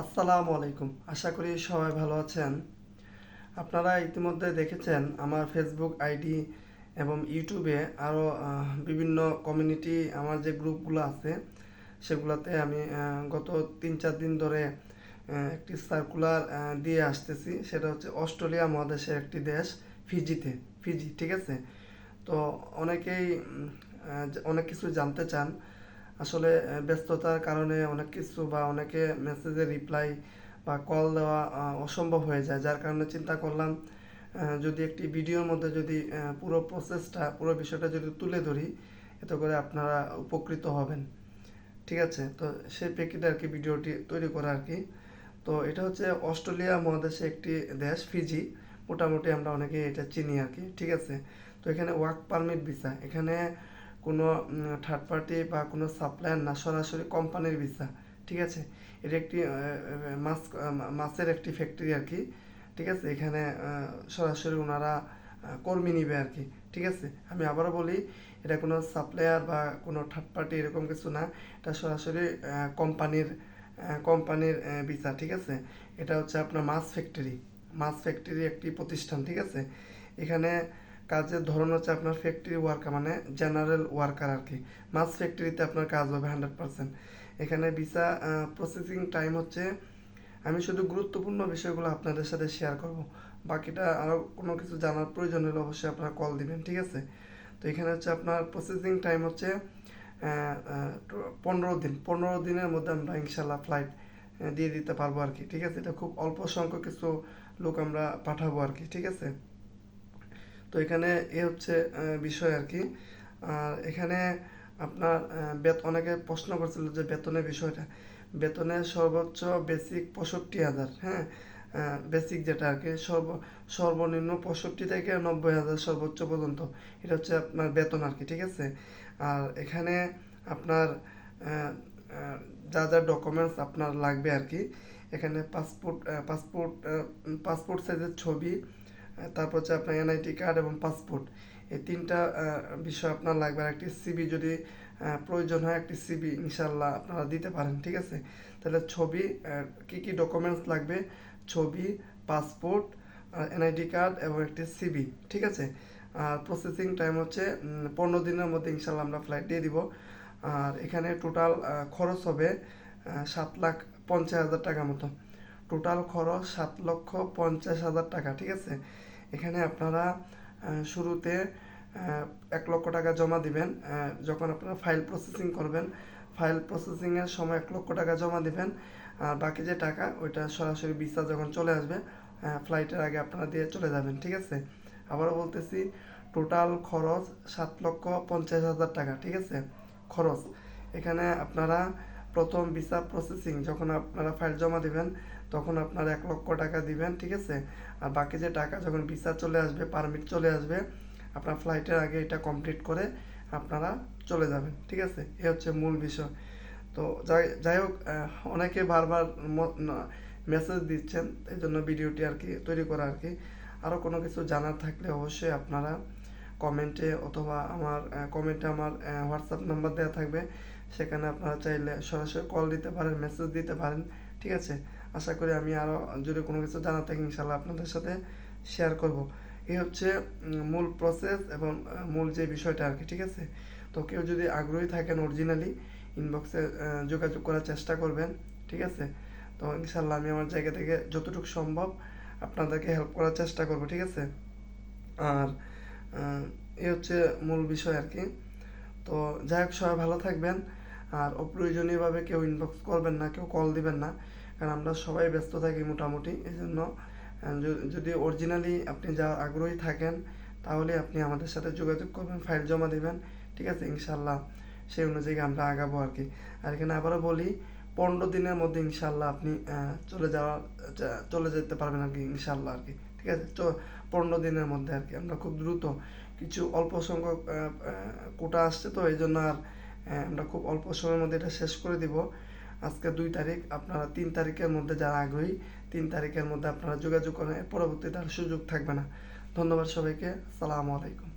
আসসালামু আলাইকুম। আশা করি সবাই ভালো আছেন। আপনারা ইতিমধ্যে দেখেছেন আমার ফেসবুক আইডি এবং ইউটিউবে আরও বিভিন্ন কমিউনিটি আমার যে গ্রুপগুলো আছে, সেগুলোতে আমি গত তিন চার দিন ধরে একটি সার্কুলার দিয়ে আসতেছি। সেটা হচ্ছে অস্ট্রেলিয়া মহাদেশের একটি দেশ, ফিজিতে, ফিজি, ঠিক আছে? তো অনেকেই অনেক কিছু জানতে চান। আসলে ব্যস্ততার কারণে অনেক কিছু বা অনেকে মেসেজে রিপ্লাই বা কল দেওয়া অসম্ভব হয়ে যায়। যার কারণে চিন্তা করলাম যদি একটি ভিডিওর মধ্যে যদি পুরো প্রসেসটা পুরো বিষয়টা যদি তুলে ধরি, এতে করে আপনারা উপকৃত হবেন। ঠিক আছে? তো সেই প্রেক্ষিতে আর কি ভিডিওটি তৈরি করা আর কি। তো এটা হচ্ছে অস্ট্রেলিয়া মহাদেশে একটি দেশ, ফিজি। মোটামুটি আমরা অনেকে এটা চিনি আর কি। ঠিক আছে? তো এখানে ওয়ার্ক পারমিট ভিসা এখানে কোনো থার্ড পার্টি বা কোনো সাপ্লায়ার না, সরাসরি কোম্পানির ভিসা ঠিক আছে? এটা একটি মাছ মাছের একটি ফ্যাক্টরি আর কি, ঠিক আছে? এখানে সরাসরি ওনারা কর্মী নিবে আর কি, ঠিক আছে? আমি আবারও বলি, এটা কোনো সাপ্লায়ার বা কোনো থার্ড পার্টি এরকম কিছু না, এটা সরাসরি কোম্পানির কোম্পানির ভিসা ঠিক আছে? এটা হচ্ছে আপনার মাছ ফ্যাক্টরি মাছ ফ্যাক্টরি একটি প্রতিষ্ঠান, ঠিক আছে? এখানে কাজের ধরন হচ্ছে আপনার ফ্যাক্টরি ওয়ার্কার মানে জেনারেল ওয়ার্কার আর কি মাছ ফ্যাক্টরিতে আপনার কাজ হবে হান্ড্রেড পার্সেন্ট এখানে ভিসা প্রসেসিং টাইম হচ্ছে, আমি শুধু গুরুত্বপূর্ণ বিষয়গুলো আপনাদের সাথে শেয়ার করব। বাকিটা আরও কোনো কিছু জানার প্রয়োজন হলে অবশ্যই আপনারা কল দিবেন, ঠিক আছে? তো এখানে হচ্ছে আপনার প্রসেসিং টাইম হচ্ছে পনেরো দিন। পনেরো দিনের মধ্যে আমরা ইনশাল্লাহ ফ্লাইট দিয়ে দিতে পারব আর কি ঠিক আছে? এটা খুব অল্প সংখ্যক কিছু লোক আমরা পাঠাবো আর কি ঠিক আছে? তো এখানে এ হচ্ছে বিষয় আর কি আর এখানে আপনার বেত, অনেকে প্রশ্ন করছিল যে বেতনের বিষয়টা। বেতনের সর্বোচ্চ বেসিক পঁয়ষট্টি হাজার হ্যাঁ? বেসিক যেটা আর কি সর্ব, সর্বনিম্ন পঁয়ষট্টি থেকে নব্বই হাজার সর্বোচ্চ পর্যন্ত। এটা হচ্ছে আপনার বেতন আর কি ঠিক আছে? আর এখানে আপনার যা যা ডকুমেন্টস আপনার লাগবে আর কি এখানে পাসপোর্ট পাসপোর্ট পাসপোর্ট সাইজের ছবি তারপর হচ্ছে আপনার এনআইটি কার্ড এবং পাসপোর্ট এই তিনটা বিষয় আপনার লাগবে আর একটি সিবি যদি প্রয়োজন হয় একটি সিবি ইনশাল্লাহ আপনারা দিতে পারেন, ঠিক আছে? তাহলে ছবি কি কি ডকুমেন্টস লাগবে? ছবি পাসপোর্ট এনআইডি কার্ড এবং একটি সিবি ঠিক আছে? আর প্রসেসিং টাইম হচ্ছে পনেরো দিনের মধ্যে ইনশাল্লাহ আমরা ফ্লাইট দিয়ে দিব। আর এখানে টোটাল খরচ হবে সাত লাখ পঞ্চাশ হাজার টাকা মতো। টোটাল খরচ সাত লক্ষ পঞ্চাশ হাজার টাকা, ঠিক আছে? এখানে আপনারা শুরুতে এক লক্ষ টাকা জমা দিবেন যখন আপনারা ফাইল প্রসেসিং করবেন, ফাইল প্রসেসিংয়ের সময় এক লক্ষ টাকা জমা দিবেন, আর বাকি যে টাকা, ওইটা সরাসরি ভিসা যখন চলে আসবে ফ্লাইটের আগে আপনারা দিয়ে চলে যাবেন, ঠিক আছে? আবারও বলতেছি, টোটাল খরচ সাত লক্ষ পঞ্চাশ হাজার টাকা, ঠিক আছে? খরচ। এখানে আপনারা প্রথম ভিসা প্রসেসিং, যখন আপনারা ফাইল জমা দিবেন তখন আপনার এক লক্ষ টাকা দিবেন, ঠিক আছে? আর বাকি যে টাকা যখন ভিসা চলে আসবে পারমিট চলে আসবে, আপনার ফ্লাইটের আগে এটা কমপ্লিট করে আপনারা চলে যাবেন, ঠিক আছে? এ হচ্ছে মূল বিষয়। তো যাই যাই হোক অনেকে বারবার মেসেজ দিচ্ছেন, এই জন্য ভিডিওটি আর কি, তৈরি করা আর কি। আরও কোনো কিছু জানার থাকলে অবশ্যই আপনারা কমেন্টে অথবা আমার কমেন্টে আমার হোয়াটসঅ্যাপ নাম্বার দেওয়া থাকবে। সেখানে আপনারা চাইলে সরাসরি কল দিতে পারেন মেসেজ দিতে পারেন, ঠিক আছে? আশা করি আমি আরও যদি কোনো কিছু জানার থাকে ইনশাল্লাহ আপনাদের সাথে শেয়ার করব। এই হচ্ছে মূল প্রসেস এবং মূল যে বিষয়টা আর কি, ঠিক আছে? তো কেউ যদি আগ্রহী থাকেন অরিজিনালি ইনবক্সে যোগাযোগ করার চেষ্টা করবেন, ঠিক আছে? তো ইনশাল্লাহ আমি আমার জায়গা থেকে যতটুকু সম্ভব আপনাদেরকে হেল্প করার চেষ্টা করব, ঠিক আছে? আর এই হচ্ছে মূল বিষয় আর কি। তো যাই হোক, সবাই ভালো থাকবেন। আর অপ্রয়োজনীয়ভাবে কেউ ইনবক্স করবেন না, কেউ কল দিবেন না। কারণ আমরা সবাই ব্যস্ত থাকি মোটামুটি এই জন্য যদি অরিজিনালি আপনি যা আগ্রহী থাকেন, তাহলে আপনি আমাদের সাথে যোগাযোগ করবেন ফাইল জমা দিবেন, ঠিক আছে? ইনশাল্লাহ সেই অনুযায়ী আমরা আগাবো আর কি। আর এখানে আবারও বলি, পনেরো দিনের মধ্যে ইনশাল্লাহ আপনি চলে যাওয়া চলে যেতে পারবেন আর কি ইনশাল্লাহ আর কি, ঠিক আছে? তো পনেরো দিনের মধ্যে আর কি, আমরা খুব দ্রুত, কিছু অল্প সংখ্যক কোটা আসছে তো এই জন্য আর আমরা খুব অল্প সময়ের মধ্যে এটা শেষ করে দিব। আজকে দুই তারিখ, আপনারা তিন তারিখের মধ্যে যারা আগ্রহী, তিন তারিখের মধ্যে আপনারা যোগাযোগ করেন পরবর্তীতে আর সুযোগ থাকবে না। ধন্যবাদ সবাইকে সালাম আলাইকুম।